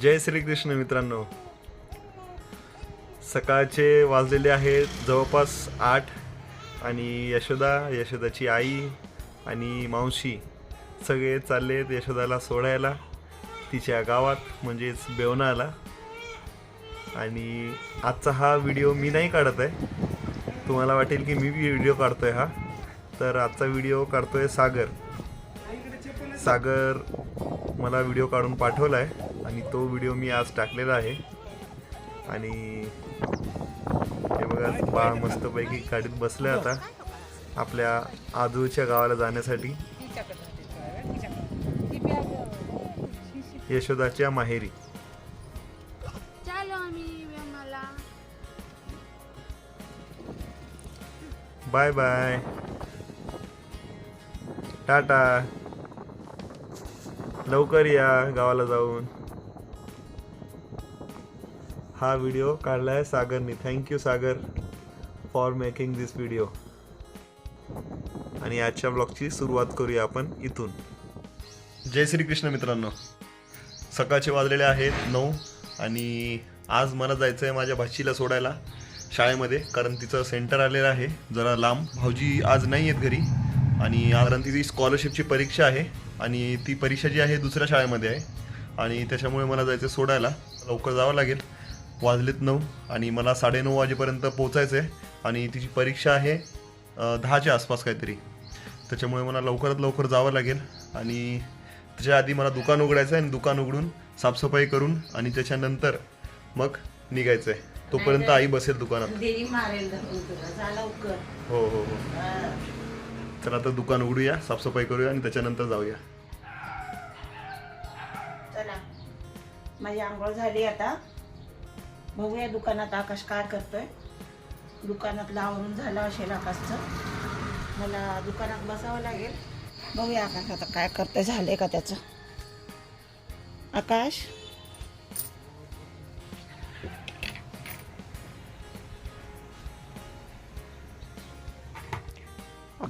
जय श्रीकृष्ण मित्रांनो. सकाळचे वाजलेले आहेत जवळपास आठ आणि यशोदा यशोदाची आई आणि मावशी सगळे चाललेत यशोदाला सोडायला. तिच्या गावात म्हणजेच बेवनाला आणि आजचा हा व्हिडिओ मी नाही काढत आहे. तुम्हाला वाटेल की मी व्हिडिओ काढतो आहे हा. तर आजचा व्हिडिओ काढतो आहे सागर. सागर मला व्हिडिओ काढून पाठवला आहे आणि तो व्हिडिओ मी आज टाकलेला आहे. आणि हे बघा बाळ मस्तपैकी गाडीत बसलं आता आपल्या आजूच्या गावाला जाण्यासाठी. यशोदाच्या माहेरी. Bye bye. टाटा. लवकर या गावाला जाऊन. हा व्हिडिओ काढला आहे सागरनी thank you Sagar for making this video आणि आजच्या ब्लॉगची सुरुवात करूया आपण इथून. जय श्रीकृष्ण मित्रांनो. सकाळचे वाजलेले आहेत नऊ आणि आज मला जायचं आहे माझ्या भाचीला सोडायला शाळेमध्ये कारण तिचं सेंटर आलेलं आहे. जरा लांब. भाऊजी आज नाही आहेत घरी. आणि कारण तिची स्कॉलरशिपची परीक्षा आहे आणि ती परीक्षा जी आहे दुसऱ्या शाळेमध्ये आहे. आणि त्याच्यामुळे मला जायचं सोडायला. लवकर जावं लागेल. वाजलेत नऊ आणि मला साडेनऊ वाजेपर्यंत पोचायचं आहे आणि तिची परीक्षा आहे दहाच्या आसपास काहीतरी. त्याच्यामुळे मला लवकरात लवकर जावं लागेल आणि त्याच्या आधी मला दुकान उघडायचं आहे आणि दुकान उघडून साफसफाई करून आणि त्याच्यानंतर मग निघायचं आहे तोपर्यंत आई बसेल दुकानात. हो हो हो. चला आता दुकान उघडूया साफसफाई करूया आणि त्याच्यानंतर जाऊया. माझी आंघोळ झाली आता. बघूया दुकानात आकाश काय करतोय. दुकानातलं आवरून झालं असेल आकाशचं. मला दुकानात बसावं लागेल. बघूया आकाश आता काय करतोय झालंय का त्याचं? आकाश?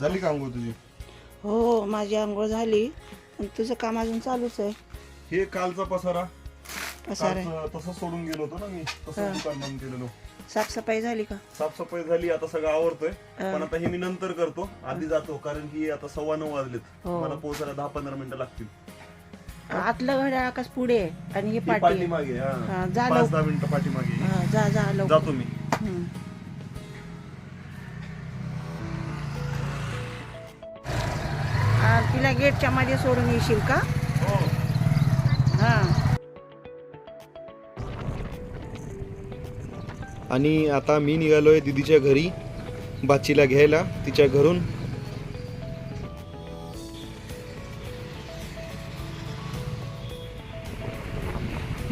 झाली का अंघोळ तुझी? हो माझी आंघोळ झाली. पण तुझं काम अजून चालूच आहे. हे कालचा पसारा. पसार आहे. सोडून गेलो होतो ना मी. तसं दुकान बंद केलेलो. साफसफाई झाली का? साफसफाई झाली आता सगळं आवरतोय. हा. पण आता हे मी नंतर करतो. आधी जातो कारण की आता सव्वा नऊ वाजलेत. हो. मला पोहोचायला दहा पंधरा मिनिटं लागतील. आतलं घड्याळ आकाश पुढे आहे आणि हे पाठी आहे. पाठीमागे हा. हा, जा पाच लवकर. दहा मिनिटं पाठीमागे हा, जा जा लवकर. जातो मी. हम्म. आ, तिला गेटच्या मध्ये सोडून येशील का? आणि आता मी निघालो आहे दीदीच्या घरी बाचीला घ्यायला तिच्या घरून.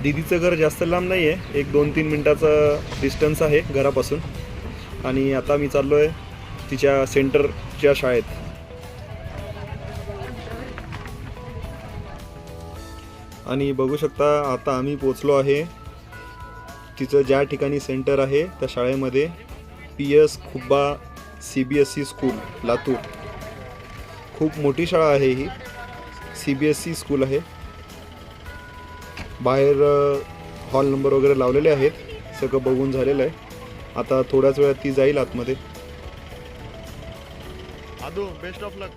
दीदीचं घर जास्त लांब नाही आहे एक दोन तीन मिनटाचं डिस्टन्स आहे घरापासून. आणि आता मी चाललो आहे तिच्या सेंटरच्या शाळेत. आणि बघू शकता आता आम्ही पोचलो आहे तिचं ज्या ठिकाणी सेंटर आहे त्या शाळेमध्ये P S Khubba C B S C school Latur. खूप मोठी शाळा आहे ही. C B S C school आहे. बाहेर हॉल नंबर वगैरे लावलेले आहेत. सगळं बघून झालेलं आहे. आता थोड्याच वेळात ती जाईल आतमध्ये. बेस्ट ऑफ लक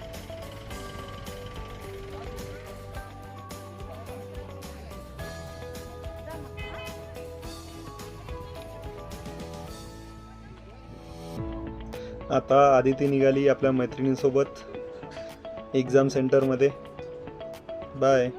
आता आदिती निघाली आपल्या मैत्रिणींसोबत. एक्झाम सेंटरमध्ये बाय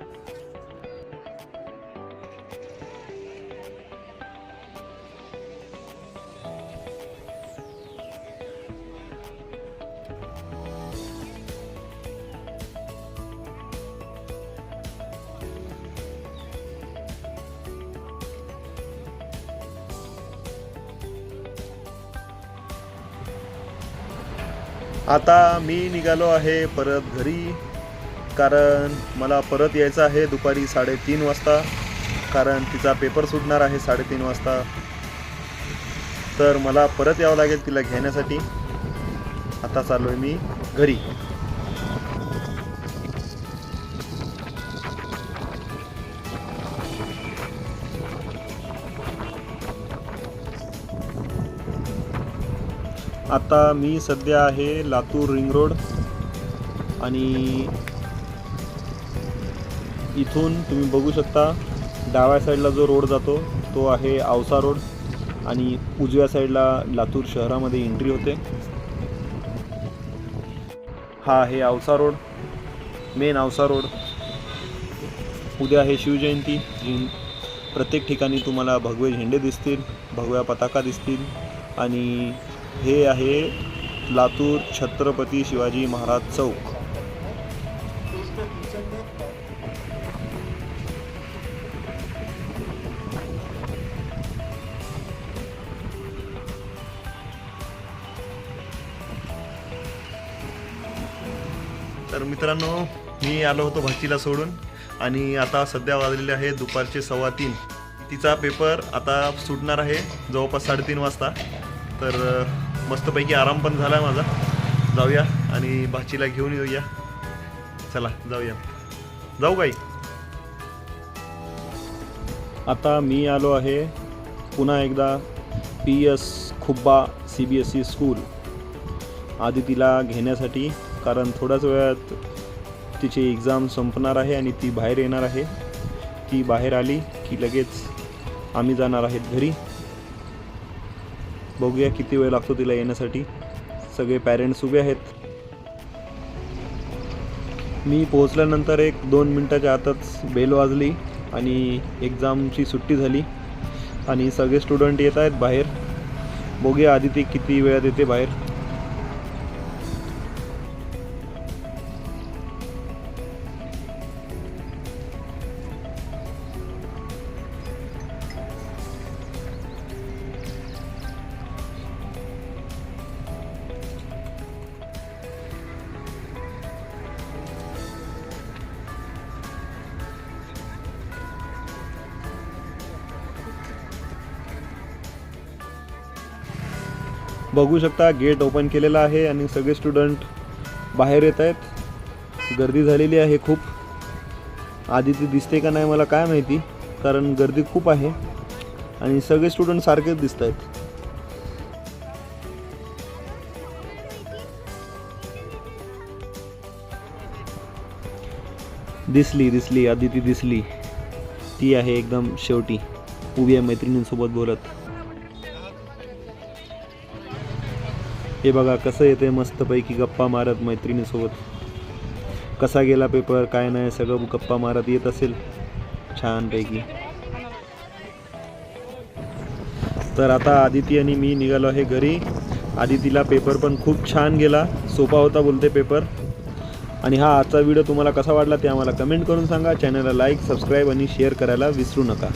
आता मी निघालो आहे परत घरी कारण मला परत यायचं आहे दुपारी साडेतीन वाजता कारण तिचा पेपर सुटणार आहे साडेतीन वाजता. तर मला परत यावं लागेल तिला घेण्यासाठी. आता चाललो आहे मी घरी. आता मी सध्या आहे लातूर रिंग रोड आणि इथून तुम्ही बघू शकता डाव्या साईडला जो रोड जातो तो आहे औसा रोड आणि उजव्या साईडला लातूर शहरामध्ये एंट्री होते. हा आहे Ausa road main Ausa road. उद्या आहे शिवजयंती जी प्रत्येक ठिकाणी तुम्हाला भगवे झेंडे दिसतील भगव्या पताका दिसतील आणि हे आहे लातूर छत्रपती शिवाजी महाराज चौक. तर मित्रांनो मी आलो होतो भाचीला सोडून आणि आता सध्या वाजलेले आहे दुपारचे सव्वा तीन. तिचा पेपर आता सुटणार आहे जवळपास साडेतीन वाजता. तर मस्तपैकी आराम पण झाला आहे माझा. जाऊया आणि भाचीला घेऊन येऊया. चला जाऊया. जाऊ काही आता मी आलो आहे पुन्हा एकदा P S Khubba C B S E school. आदितीला घेण्यासाठी कारण थोड्याच वेळात तिची एक्झाम संपणार आहे आणि ती बाहेर येणार आहे. ती बाहेर आली की लगेच आम्ही जाणार आहेत घरी. बघूया किती वेळ लागतो तिला येण्यासाठी. सगळे पॅरेंट्स उभे आहेत. मी पोहोचल्यानंतर एक दोन मिनटाच्या आतच बेल वाजली आणि एक्झामची सुट्टी झाली. आणि सगळे स्टुडंट येत आहेत बाहेर. बघूया आधी ते किती वेळात येते बाहेर. बघू शकता गेट ओपन केलेला आहे आणि सगळे स्टुडंट बाहेर येत आहेत. गर्दी झालेली आहे खूप. आधी ती दिसते का नाही मला काय माहिती कारण गर्दी खूप आहे आणि सगळे स्टुडंट सारखेच दिसत आहेत. दिसली दिसली आदिती दिसली. ती आहे एकदम शेवटी. उभी आहे मैत्रिणींसोबत बोलत. हे बघा कसं येते मस्तपैकी गप्पा मारत मैत्रिणीसोबत. कसा गेला पेपर काय नाही सगळं गप्पा मारत येत असेल. छानपैकी. तर आता आदिती आणि मी निघालो आहे घरी. आदितीला पेपर पण खूप छान गेला. सोपा होता बोलते पेपर आणि हा आजचा व्हिडिओ तुम्हाला कसा वाटला ते आम्हाला कमेंट करून सांगा. चॅनलला लाईक सबस्क्राईब आणि शेअर करायला विसरू नका.